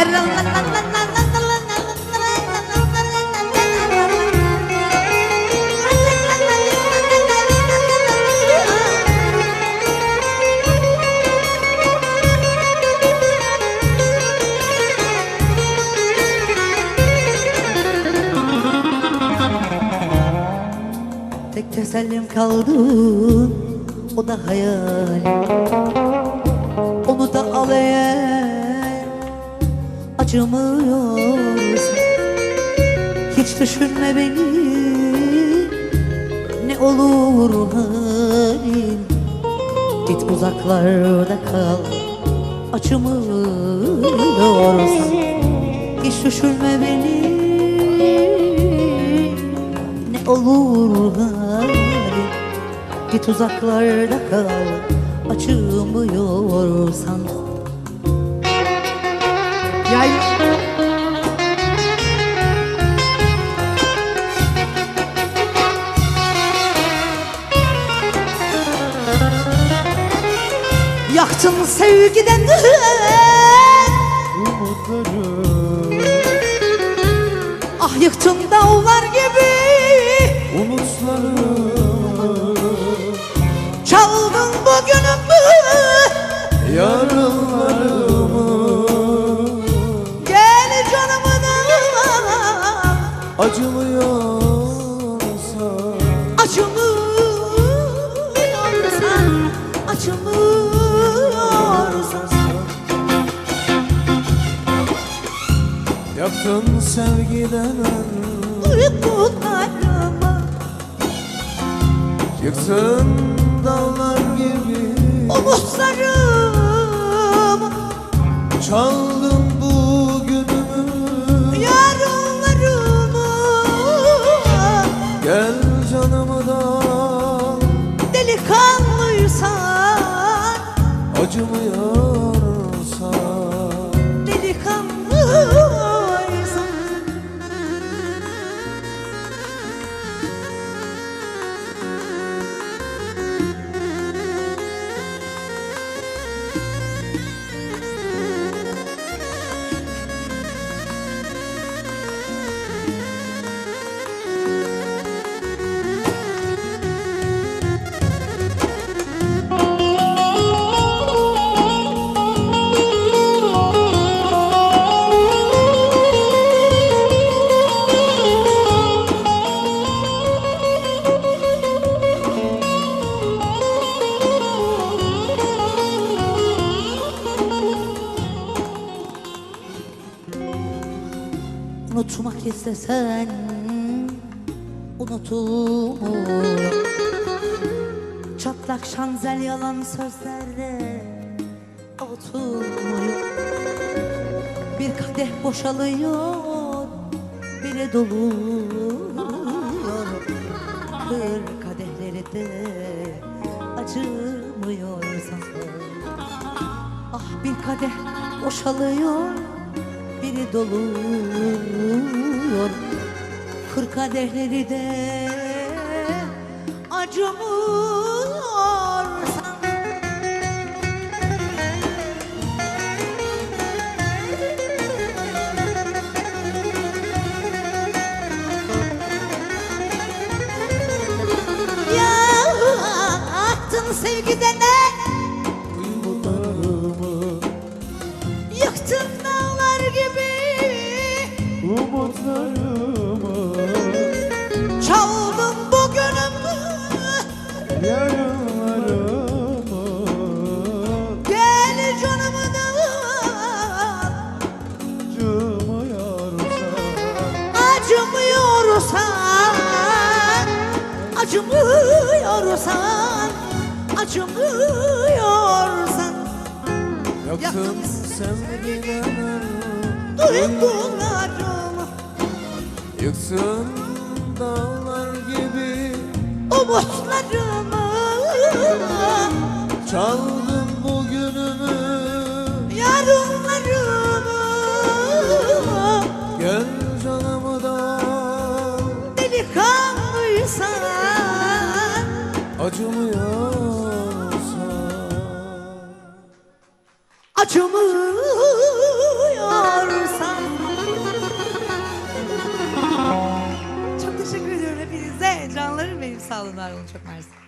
Tek tesellim kaldı o da hayal. Onu da alaya Acımıyorsun Hiç düşünme beni Ne olur halin. Git uzaklarda kal Acımıyorsun Hiç düşünme beni Ne olur halin. Git uzaklarda kal Acımıyorsan Yay. Yaktın sevgiden Umutlarım Ah yıktın dağlar gibi Acımıyorsa. Acımıyorsan Acımıyorsan Yaktın sevgiden Uykularımı Yıktın dağlar gibi Umutlarımı Çaldın Gel canımı da. Delikanlıysan. Acımıyorsa istesen unutulmuyor Çatlak şanzel yalan sözlerde avutulmuyor Bir kadeh boşalıyor biri doluyor Kır kadehleri de acımıyorsan Ah bir kadeh boşalıyor biri doluyor Kır kadehleri de. Acımıyorsan Acımıyorsan Acımıyorsan Yaktın sevgiden Duygularımı Yıktın dağlar gibi Umutlarımı Çaldın bugünümü. Yarınlarımı. Gel canımı da. Delikanlıysan Acımıyorsa Acımıyorsan ekranları benim sağlığına ayrılacak Mersin.